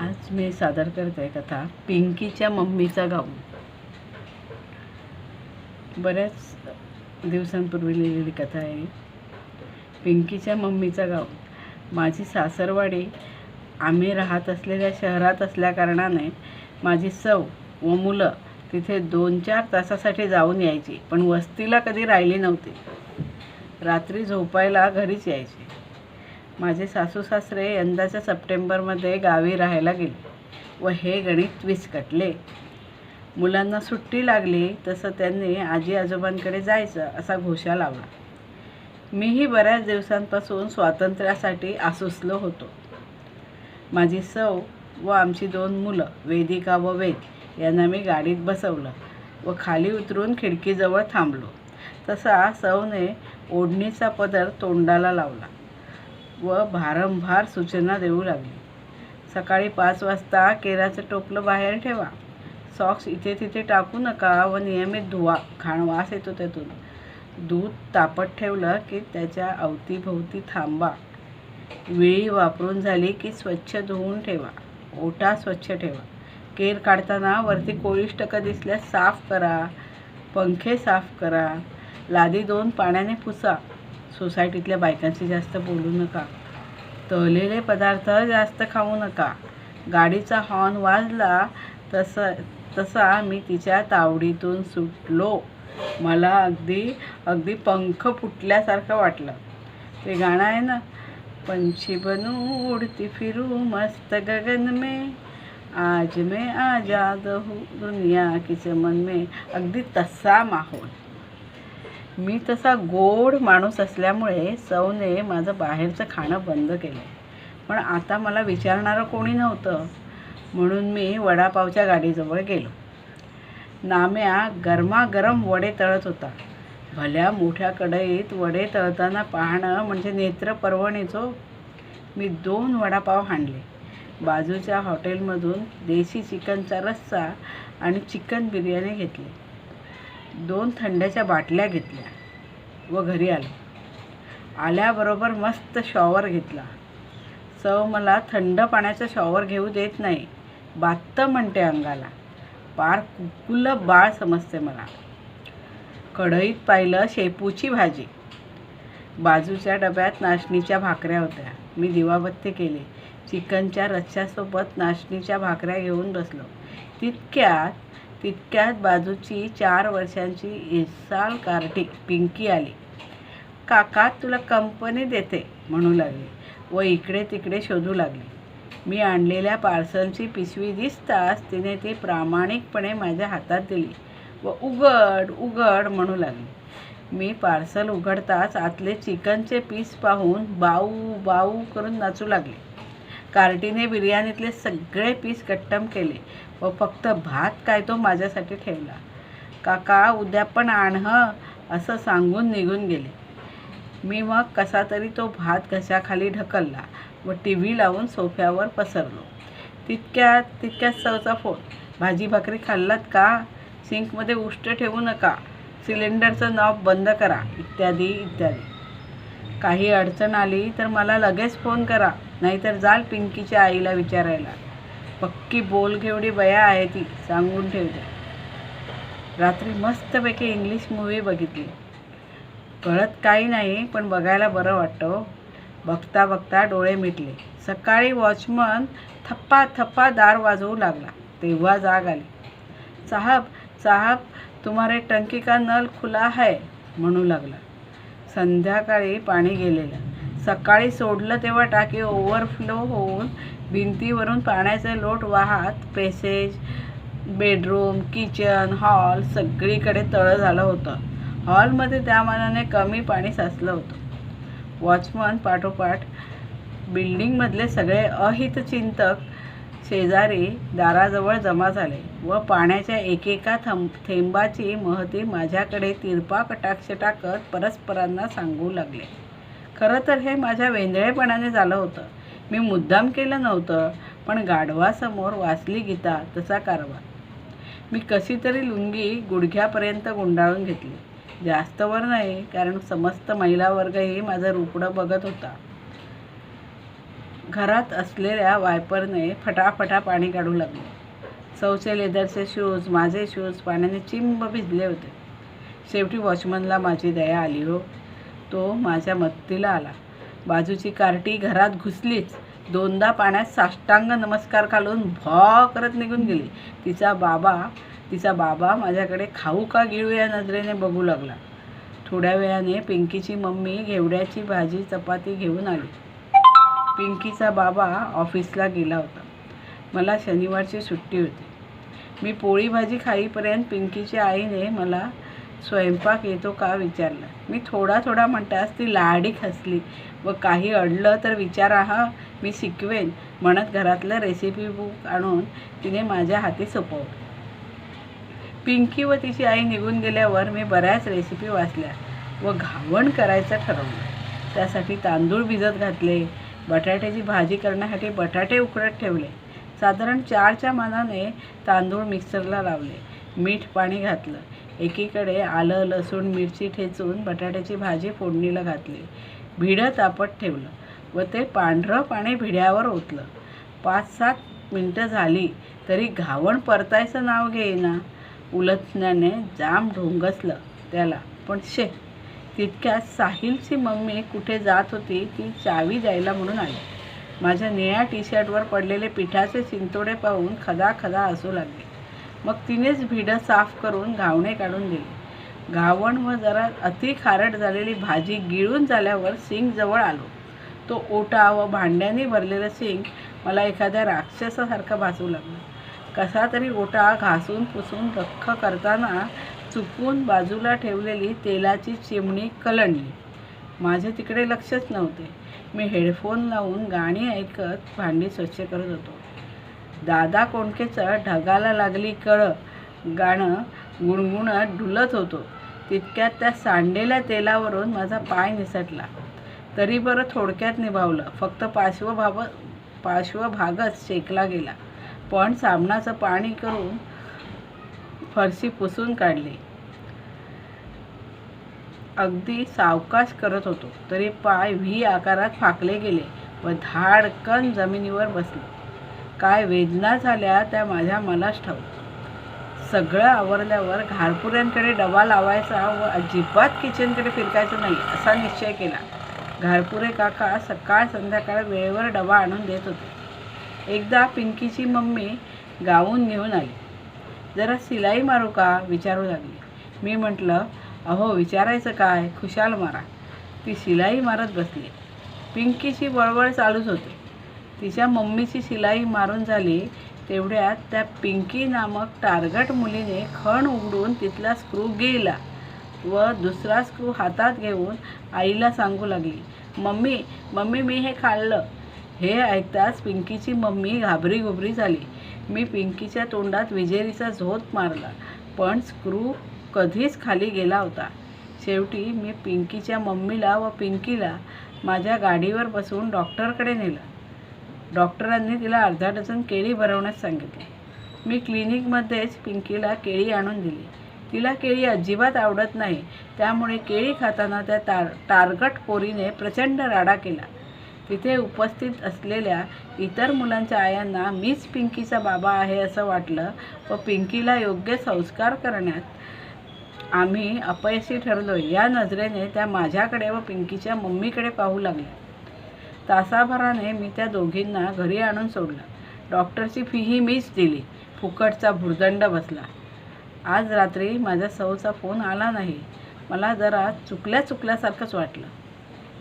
आज मी सादर करते कथा पिंकीच्या मम्मीचा गाऊन बऱ्याच दिवसांपूर्वी लिहिलेली कथा आहे. पिंकीच्या मम्मीचा गाऊन माझी सासरवाडी आम्ही राहत असलेल्या शहरात असल्याकारणाने माझी सव व मुलं तिथे दोन चार तासासाठी जाऊन यायची पण वस्तीला कधी राहिली नव्हती. रात्री झोपायला घरीच यायची. माझे सासू सासरे यंदाच्या सप्टेंबरमध्ये गावी राहायला गेले व हे गणित विस्कटले. मुलांना सुट्टी लागली तसं त्यांनी आजी आजोबांकडे जायचं असा घोषा लावला. मीही बऱ्याच दिवसांपासून स्वातंत्र्यासाठी आसुसलो होतो. माझी सव व आमची दोन मुलं वेदिका व वेद यांना मी गाडीत बसवलं व खाली उतरून खिडकीजवळ थांबलो. तसा सवने ओढणीचा पदर तोंडाला लावला. व भारंभार सूचना देऊ लागली. सकाळी पाच वाजता केराचं टोपलं बाहेर ठेवा. सॉक्स इथे तिथे टाकू नका व नियमित धुवा. घाण वास येतो त्यातून. दूध तापत ठेवलं की त्याच्या अवतीभोवती थांबा. विळी वापरून झाली की स्वच्छ धुवून ठेवा. ओटा स्वच्छ ठेवा. केर काढताना वरती कोळिष्टक दिसल्यास साफ करा. पंखे साफ करा. लादी दोन पाण्याने पुसा. सोसायटीतल्या बायकांशी जास्त बोलू नका. तळलेले पदार्थ जास्त खाऊ नका. गाडीचा हॉर्न वाजला तसं तसा मी तिच्या तावडीतून सुटलो. मला अगदी अगदी पंख फुटल्यासारखं वाटलं. ते गाणं आहे ना पंछी बनू उडती फिरू मस्त गगन में. आज मैं आजाद हूँ दुनिया की चमन में. अगदी तसा माहोल. मी तसा गोड माणूस असल्यामुळे सौने माझं बाहेरचं खाणं बंद केलं. पण आता मला विचारणारं कोणी नव्हतं म्हणून मी वडापावच्या गाडीजवळ गेलो. नाम्या गरमागरम वडे तळत होता. भल्या मोठ्या कढईत वडे तळताना पाहणं म्हणजे नेत्र पर्वणीचो. मी दोन वडापाव हाणले. बाजूच्या हॉटेलमधून देशी चिकनचा रस्सा आणि चिकन बिर्याणी घेतली. दोन थंड्याच्या बाटल्या घेतल्या व घरी आलो. आल्याबरोबर मस्त शॉवर घेतला. सव मला थंड पाण्याचा शॉवर घेऊ देत नाही बात्त म्हणते अंगाला. पार कुकुल बाळ समजते मला. कढईत पाहिलं शेपूची भाजी. बाजूच्या डब्यात नाचणीच्या भाकऱ्या होत्या. मी दिवाबत्ती केली. चिकनच्या रश्श्यासोबत नाचणीच्या भाकऱ्या घेऊन बसलो. तितक्यात तितक्यात बाजूची चार वर्षांची इसाल कार्टी पिंकी आली. काका तुला कंपनी देते म्हणू लागली व इकडे तिकडे शोधू लागली. मी आणलेल्या पार्सलची पिशवी दिसताच तिने ती प्रामाणिकपणे माझ्या हातात दिली व उघड उघड म्हणू लागली. मी पार्सल उघडताच आतले चिकनचे पीस पाहून बाऊ बाऊ करून नाचू लागले. कार्टीने बिर्याणीतले सगळे पीस कट्टम केले व फक्त भात काय तो माझ्यासाठी ठेवला. काका उद्या पण आण हं असं सांगून निघून गेले. मी मग कसा तरी तो भात घशाखाली ढकलला व टी व्ही लावून सोफ्यावर पसरलो. तितक्यात तितक्याच चवचा फोन भाजी भाकरी खाल्लात का? सिंकमध्ये उष्ट ठेवू नका. सिलेंडरचं नॉब बंद करा. इत्यादी इत्यादी. काही अडचण आली तर मला लगेच फोन करा. नाहीतर जाल पिंकीच्या आईला विचारायला. पक्की बोल घेवडी बया आहे ती सांगून ठेवते. रात्री मस्तपैकी इंग्लिश मूवी बघितली. कळत काही नाही पण बघायला बरं वाटतं हो. बघता बघता डोळे मिटले. सकाळी वॉचमन थप्पा थप्पा दार वाजवू लागला. तेव्हा जाग आली. साहब साहब तुम्हारे टंकी का नल खुला है? म्हणू लागला. संध्याकाळी पाणी गेलेलं. सकाळी सोडलं तेव्हा टाकी ओव्हरफ्लो होऊन भिंतीवरून पाण्याचे लोट वाहत पेसेज बेडरूम किचन हॉल सगळीकडे तळं झालं होतं. हॉलमध्ये त्या मानाने कमी पाणी साचलं होतं. वॉचमन पाठोपाठ बिल्डिंगमधले सगळे अहितचिंतक शेजारी दाराजवळ जमा झाले व पाण्याच्या एकेका थंब थेंबाची महती माझ्याकडे तिरपा कटाक्ष टाकत परस्परांना सांगू लागले. खरं तर हे माझ्या वेंधळेपणाने झालं होतं. मी मुद्दाम केलं नव्हतं पण गाढवासमोर वाचली गीता तसा कारवा मी कशी तरी लुंगी गुडघ्यापर्यंत गुंडाळून घेतली. जास्त वर नाही कारण समस्त महिला वर्गही माझं रुपडं बघत होता. घरात असलेल्या वायपरने फटाफटा पाणी काढू लागले. चौचे लेदरचे शूज माझे शूज पाण्याने चिंब भिजले होते. शेवटी वॉचमनला माझी दया आली हो. तो माझ्या मत्तीला आला. बाजूची कार्टी घरात घुसलीच. दोनदा पाण्यात साष्टांग नमस्कार घालून भॉ करत निघून गेली. तिचा बाबा तिचा बाबा माझ्याकडे खाऊ का गिळू या नजरेने बघू लागला. थोड्या वेळाने पिंकीची मम्मी घेवड्याची भाजी चपाती घेऊन आली. पिंकीचा बाबा ऑफिसला गेला होता. मला शनिवारची सुट्टी होती. मी पोळी भाजी खाईपर्यंत पिंकीच्या आईने मला स्वयंपाक येतो का विचारला. मी थोडा थोडा म्हणताच ती लाडी खसली व काही अडलं तर विचारा हा मी शिकवेन म्हणत घरातलं रेसिपी बुक आणून तिने माझ्या हाती सोपवलं. पिंकी व तिची आई निघून गेल्यावर मी बऱ्याच रेसिपी वाचल्या व घावण करायचं ठरवलं. त्यासाठी तांदूळ भिजत घातले बटाट्याची भाजी करण्यासाठी बटाटे उकडत ठेवले. साधारण चारच्या मानाने तांदूळ मिक्सरला लावले. मीठ पाणी घातलं. एकीकडे आलं लसूण मिरची ठेचून बटाट्याची भाजी फोडणीला घातली. भिडं तापत ठेवलं व ते पांढरं पाणी भिड्यावर ओतलं. पाच सात मिनटं झाली तरी घावण परतायचं नाव घेईना. उलथण्याने जाम ढोंगसलं त्याला. पण शे तितक्यात साहिलची मम्मी कुठे जात होती ती चावी द्यायला म्हणून आली. माझ्या निळ्या टी शर्टवर पडलेले पिठाचे चिंतोडे पाहून खदा खदा असू लागले. मग तिनेच भिडं साफ करून घावणे काढून दिली. घावण व जरा अति खारट झालेली भाजी गिळून झाल्यावर सिंग जवळ आलो. तो ओटा व भांड्याने भरलेलं सिंग मला एखाद्या राक्षसासारखं भासू लागलं. कसा तरी ओटा घासून पुसून रख्ख करताना चुकून बाजूला ठेवलेली तेलाची चिमणी कलंडली. माझे तिकडे लक्षच नव्हते. मी हेडफोन लावून गाणी ऐकत भांडी स्वच्छ करत होतो. दादा कोंडकेचं ढगाला लागली कळ. गाणं गुणगुणत डुलत होतो. तितक्यात त्या सांडेल्या तेलावरून माझा पाय निसटला. तरी बरं थोडक्यात निभावलं. फक्त पार्श्वभाव पार्श्वभागच शेकला गेला. पण साबणाचं पाणी करून फरशी पुसून काढली. अगदी सावकाश करत होतो तरी पाय व्ही आकारात फाकले गेले व धाडकन जमिनीवर बसले. काय वेदना झाल्या त्या माझ्या मलाच ठाऊ सगळं आवरल्यावर घारपुऱ्यांकडे डबा लावायचा व अजिबात किचनकडे फिरकायचं नाही असा निश्चय केला. घारपुरे काका सकाळ संध्याकाळ वेळेवर डबा आणून देत होते. एकदा पिंकीची मम्मी गाऊन घेऊन आली. जरा शिलाई मारू का? विचारू लागली. मी म्हटलं अहो विचारायचं काय? खुशाल मारा. ती शिलाई मारत बसली. पिंकीची बळबळ चालूच होती. तिच्या मम्मीची शिलाई मारून झाली तेवढ्यात त्या पिंकी नामक टार्गट मुलीने खण उघडून तिथला स्क्रू गेला व दुसरा स्क्रू हातात घेऊन आईला सांगू लागली मम्मी मम्मी मी हे खाल्लं. हे ऐकताच पिंकीची मम्मी घाबरी घुबरी झाली. मी पिंकीच्या तोंडात विजेरीचा झोत मारला पण स्क्रू कधीच खाली गेला होता. शेवटी मी पिंकीच्या मम्मीला व पिंकीला माझ्या गाडीवर बसवून डॉक्टरकडे नेलं. डॉक्टरांनी तिला अर्धा डझन केळी भरवण्यास सांगितले. मी क्लिनिकमध्येच पिंकीला केळी आणून दिली. तिला केळी अजिबात आवडत नाही त्यामुळे केळी खाताना त्या तार टार्गट पोरीने प्रचंड राडा केला. तिथे उपस्थित असलेल्या इतर मुलांच्या आयांना मीच पिंकीचा बाबा आहे असं वाटलं व पिंकीला योग्य संस्कार करण्यात आम्ही अपयशी ठरलो. या नजरेने त्या माझ्याकडे व पिंकीच्या मम्मीकडे पाहू लागल्या. तासाभराने मी त्या दोघींना घरी आणून सोडलं. डॉक्टरची फीही मीच दिली. फुकटचा भुर्दंड बसला. आज रात्री माझ्या सौचा फोन आला नाही. मला जरा चुकल्या चुकल्यासारखंच वाटलं.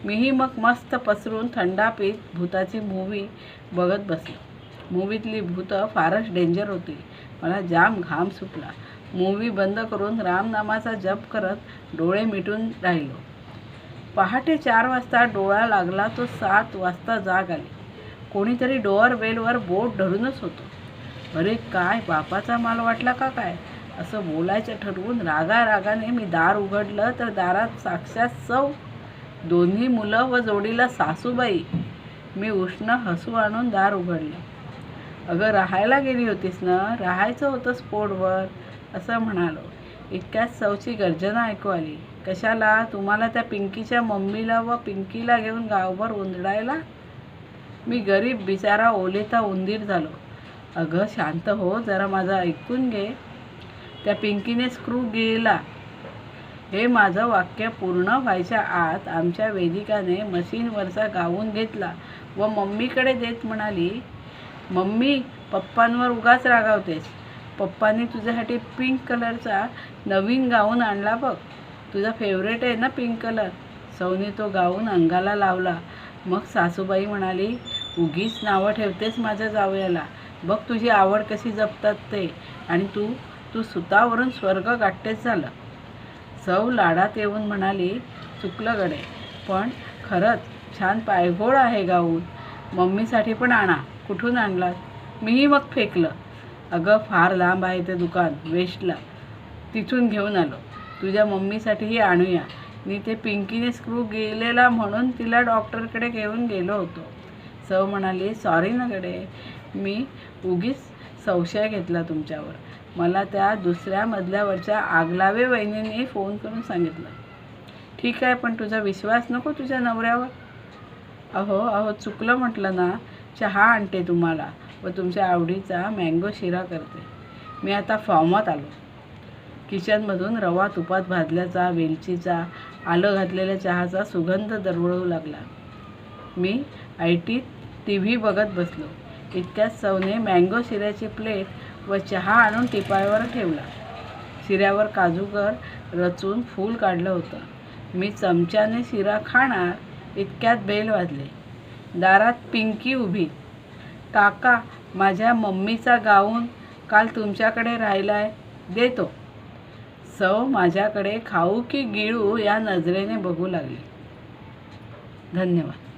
मीही मग मस्त पसरून थंडा पीत भूताची मूवी बघत बसलो. मूवीतली भूतं फारच डेंजर होती. मला जाम घाम सुटला. मूवी बंद करून रामनामाचा जप करत डोळे मिटून राहिलो. पहाटे चार वाजता डोळा लागला तो सात वाजता जाग आली. कोणीतरी डोअर बेलवर बोट धरूनच होतो. अरे काय बापाचा माल वाटला का काय? असं बोलायचं ठरवून रागा रागाने मी दार उघडलं तर दारात साक्षात सौ दोन्ही मुलं व जोडीला सासूबाई. मी उष्ण हसू आणून दार उघडलं. अगं राहायला गेली होतीस ना? राहायचं होतं स्पोर्टवर असं म्हणालो. इतक्याच चवची गर्जना ऐकू आली. कशाला? तुम्हाला त्या पिंकीच्या मम्मीला व पिंकीला घेऊन गावभर उंदडायला? मी गरीब बिचारा ओलेता उंदीर झालो. अगं शांत हो जरा माझं ऐकून घे. त्या पिंकीने स्क्रू गिळला हे माझं वाक्य पूर्ण व्हायच्या आत आमच्या वेदिकाने मशीनवरचा गाऊन घेतला व मम्मीकडे देत म्हणाली मम्मी पप्पांवर उगाच रागावतेस. पप्पांनी तुझ्यासाठी पिंक कलरचा नवीन गाऊन आणला बघ. तुझा फेवरेट आहे ना पिंक कलर सौने तो गाऊन अंगाला लावला. मग सासूबाई म्हणाली उगीच नावं ठेवतेस माझ्या जावयाला. बघ तुझी आवड कशी जपतात ते. आणि तू तू सुतावरून स्वर्ग गाठतेच झालं. सौ लाडात येऊन म्हणाली चुकलं गडे पण खरंच छान पायघोळ आहे गाऊन. मम्मीसाठी पण आणा. कुठून आणलात मीही मग फेकलं. अगं फार लांब आहे ते दुकान वेस्टला. तिथून घेऊन आलो. तुझ्या मम्मीसाठीही आणूया. मी ते पिंकीने स्क्रू गेलेला म्हणून तिला डॉक्टरकडे घेऊन गेलो होतो. सौ म्हणाली सॉरी ना गडे. मी उगीच संशय घेतला तुमच्यावर. मला त्या दुसऱ्या मजल्यावरच्या आगलावे वहिनीने फोन करून सांगितलं. ठीक आहे पण तुझा विश्वास नको तुझ्या नवऱ्यावर. अहो अहो चुकलं म्हटलं ना चहा आणते तुम्हाला व तुमच्या आवडीचा मँगो शिरा करते. मी आता फॉर्मात आलो. किचनमधून रवा तुपात भाजल्याचा वेलचीचा आलं घातलेल्या चहाचा सुगंध दरवळू लागला. मी आय टीत टी व्ही बघत बसलो. इतक्याच सवने मँगो शिऱ्याची प्लेट व चहा आणून टिपायावर ठेवला. शिऱ्यावर काजूकर रचून फूल काढलं होतं. मी चमच्याने शिरा खाणार इतक्यात बेल वाजले. दारात पिंकी उभी. काका माझ्या मम्मीचा गाऊन काल तुमच्याकडे राहिलाय देतो. सौ माझ्याकडे खाऊ की गिळू या नजरेने बघू लागली. धन्यवाद.